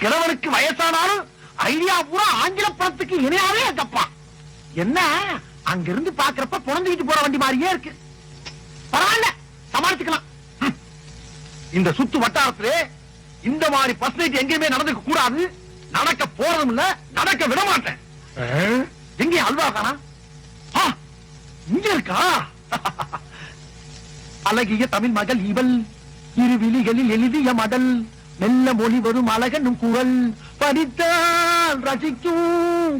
கிழவனுக்கு வயசானாலும் ஐடியா பூரா ஆங்கில படத்துக்கு இணையாவே இருக்கப்பா என்ன? அங்கிருந்து பாக்குறப்ப புலந்துக்கிட்டு போற வண்டி மாதிரியே இருக்கு. பரவாயில்ல சமாளிச்சுக்கலாம். இந்த சுத்து வட்டாரத்திலே இந்த மாதிரி பர்சனேஜ் எங்கேயுமே நடந்துக்க கூடாது நடக்க போறதும் இல்ல நடக்க விட மாட்டேன். எங்க அல்வா காணா? இங்க இருக்கா? அழகிய தமிழ் மகள் இவள். இரு விழிகளில் எழுதிய மடல் மெல்ல மொழி வரும் அழகனும் குரல் படித்தால் ரசிக்கும்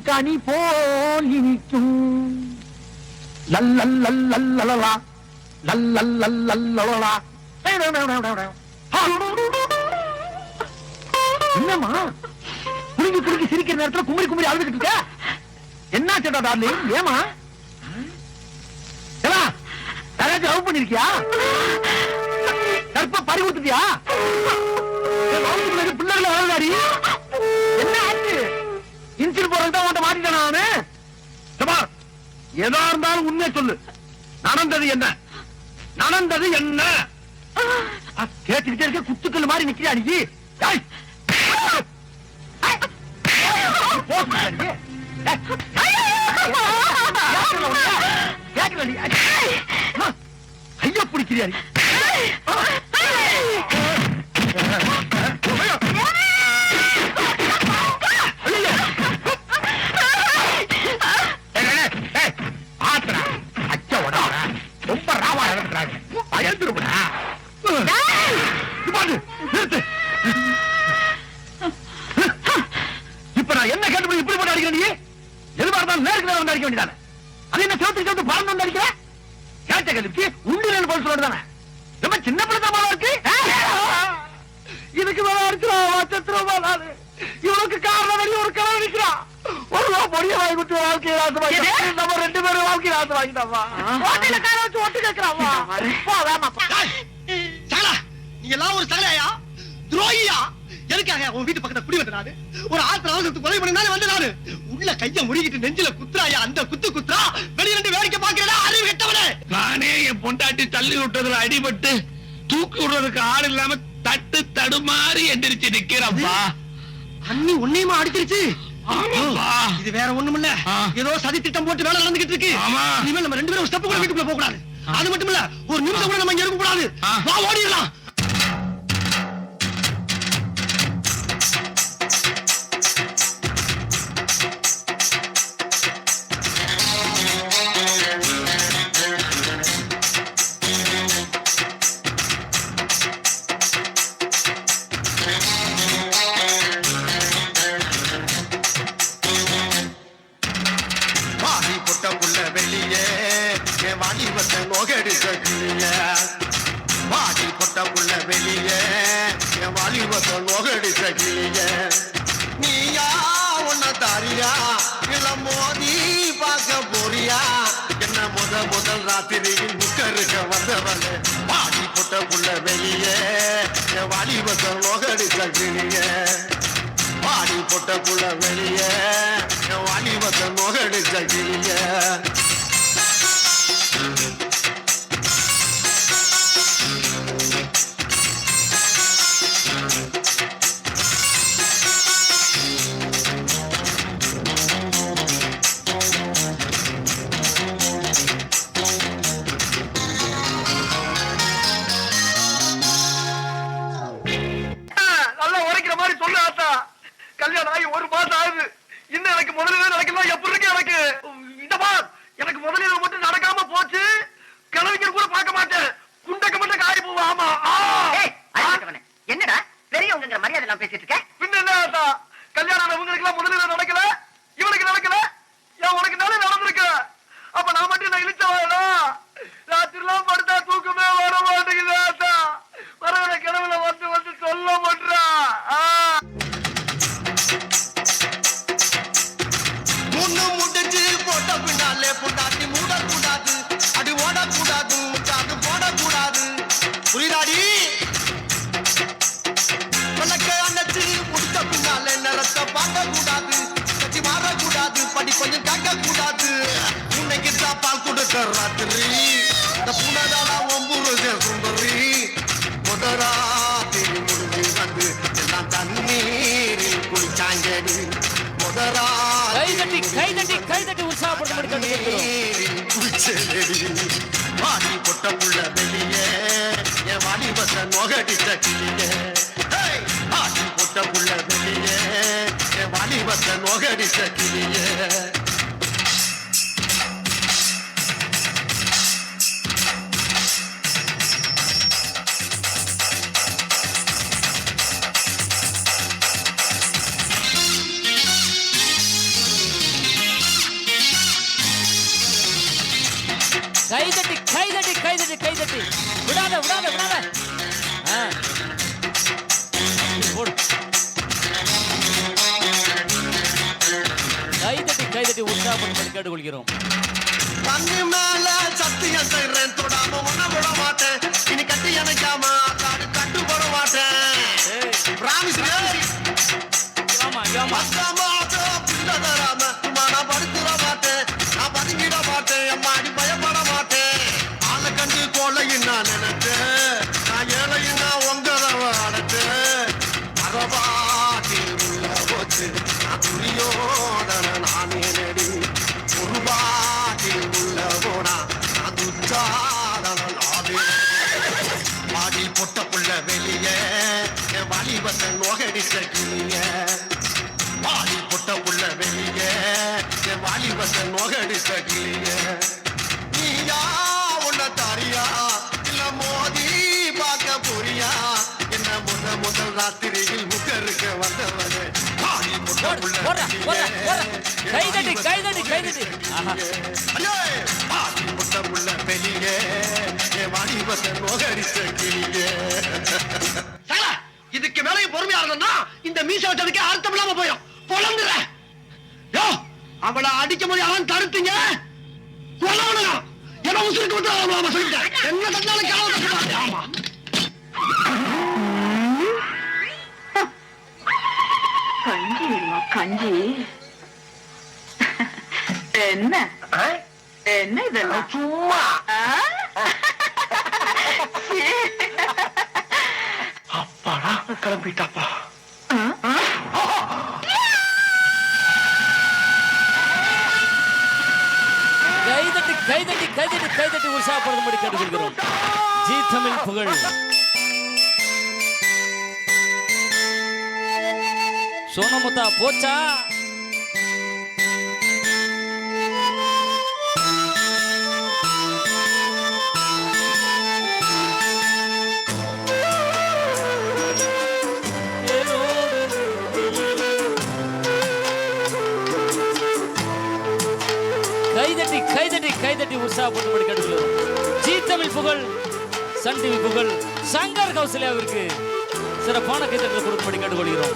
கனி போல் இனிக்கும். லல்லல்லல்லல்லலலா லல்லல்லல்லல்லலா என்னம்மா குலுங்கி குலுங்கி சிரிக்கிற நேரத்துல குமரி குமரி அழுதுகிட்டு இருக்க என்ன சேட்டா டார்லிங் ஏமா யாராச்சும் லவ் பண்ணிருக்கியா கற்ப பறி பிறகு பிள்ளைகளை வளர்ந்தாடி என்ன ஆச்சு? இன்சில் போறது தான் உன்ட்ட மாட்டிட்டானா நானு எதா இருந்தாலும் உண்மையை சொல்லு. நடந்தது என்ன? நடந்தது என்ன? கேட்டுக்கிட்டே இருக்க குத்துக்கள் மாதிரி நிக்கிறியா நீ? ஐயோ. ஏய், சின்ன பிள்ளை தான் இருக்கு. இதுக்கு மேல இருக்கிறோம் சத்திரமா நானு. இவனுக்கு காரணம் வெளிய ஒரு கலவை நிக்கிறான் ஒரு ரூபா பொடிய வாங்கி கொடுத்து வாழ்க்கையை நாசம் வாங்கிட்டான். நம்ம ரெண்டு பேரும் வாழ்க்கையை நாசம் வாங்கிட்டாமா ஓட்டையில கார வச்சு ஒட்டு கேட்கிறாமா சகலா நீ எல்லாம் ஒரு சகலையா துரோகியா? எதுக்காக உன் வீட்டு பக்கத்துல குடி வந்த நானு? ஒரு ஆத்திர அவசரத்துக்கு உதவி பண்ணி வந்து நானு? உள்ள கைய முடிக்கிட்டு நெஞ்சில குத்துறாயா? அந்த குத்து குத்துறா? வெளிய ரெண்டு வேடிக்கை பாக்குறா அறிவு கெட்டவனே. நானே என் பொண்டாட்டி தள்ளி விட்டதுல அடிபட்டு தூக்கி விடுறதுக்கு ஆள் இல்லாம தட்டு தடுமாறி எந்திரிச்சு நிக்கிறப்பா. அண்ணி உன்னையுமா அடிச்சிருச்சு. இது வேற ஒண்ணுமில்ல. ஆ. ஏதோ சதி திட்டம் போட்டு வேலை நடந்துகிட்டு இருக்கு. இனிமேல் நம்ம ரெண்டு பேரும் ஸ்டெப் கூட வீட்டுக்குள்ள போக கூடாது அது மட்டும் இல்ல ஒரு நிமிஷம் கூட நம்ம இங்க இருக்க கூடாது. வா ஓடிடலாம். வாலிபத்தை நோகடிச்ச கிளியே வாடி புள்ள வெளியே. என் வாலிபத்தை நோகடிச்ச கிளியே நீயா உன்ன தாரியா? இல்ல மோதி பார்க்க போறியா? என்ன முத முதல் ராத்திரியில் முக்கருக்க வந்தவனே பாடி புட்ட புள்ள வெளியே. என் வாலிபத்தை நோகடிச்ச கிளியே வாடி போட்ட புள்ள வெளியே. என் வாலிபத்தை நோகடிச்ச சொல்லு ஆத்தா கல்யாணம் ஆகி ஒரு மாசம் ஆகுது. இன்னும் எனக்கு முதலில் நடக்கலாம் எப்படி இருக்கு எனக்கு இந்த எனக்கு முதலில் மட்டும் நடக்காம போச்சு. கிழவிங்க கூட பார்க்க மாட்டேன். கொஞ்சம் கேட்க கூடாது. உன்னைக்கு தான் பால் கொடுக்க ராத்திரி. இந்த புனதானா ஒம்புரு சுந்தரி. முதரா திரி முடிஞ்சு வந்து எல்லாம் தண்ணீரில் குளிச்சாங்கடி. முதரா கை தட்டி கை தட்டி கை தட்டி உற்சாகப்படுத்தும்படி கேட்டுக்கொள்கிறோம் நீரில் குளிச்செடி வாடி பொட்ட புள்ள வெளியே. என் வாலிபத்த நொகடிச்ச கிளியே. வாலிபத்த நொகடிச்ச கை தட்டி கை தட்டி உற்சாகப்படுத்தும்படி கேட்டுக்கொள்கிறோம். தண்ணி மேல சத்தியம் செய்றேன் தொடாம ஒண்ண விட மாட்டேன். இனி கட்டி அணைக்காம காடு கட்டு போட மாட்டேன். பிராமிஸ் ஆமா தராம படுத்துட மாட்டேன். நான் பதுங்கிட மாட்டேன். அம்மாடி பயப்பட வாலிபத்தை நோகடிச்ச கிளியே நீயா உன்ன தாரியா இல்ல மோதி பார்க்க போறியா என்ன முத முதல் ராத்திரியில் முகருக்க வந்தவனே பொட்ட புள்ள வெளியே என் வாலிபத்தை நோகடிச்ச கிளியே இதுக்கு மேலே பொறுமையா இருந்தோம்னா இந்த மீச வச்சதுக்கு அர்த்தம் இல்லாம போயிடும் பொழந்துற யோ அவளை அடிக்க முடியாம தடுத்தீங்க. கொல்லவனுங்க என்ன உசுருக்கு விட்டு அவளை சொல்லிட்டேன் என்ன தந்தாலும் கிளம்ப. ஆமா. கஞ்சி கஞ்சி. என்ன? என்ன இதெல்லாம்? சும்மா. ஆ? சீ. அப்பாடா கிளம்பிட்டாப்பா. கைதட்டி கைதட்டி கைதட்டி உற்சாகப்படுத்தும்படி கேட்டுக்கொள்கிறோம். ஜி தமிழ் புகழ். சோனமுத்தா போச்சா? உற்சாகப்படும்படி கேட்டுக்கிறோம் ஜி தமிழ் புகழ் சன் டிவி புகழ் சங்கர் கௌசல்யாவிற்கு சிறப்பான கைதட்டல் கொடுக்கும்படி கேட்டுக்கொள்கிறோம்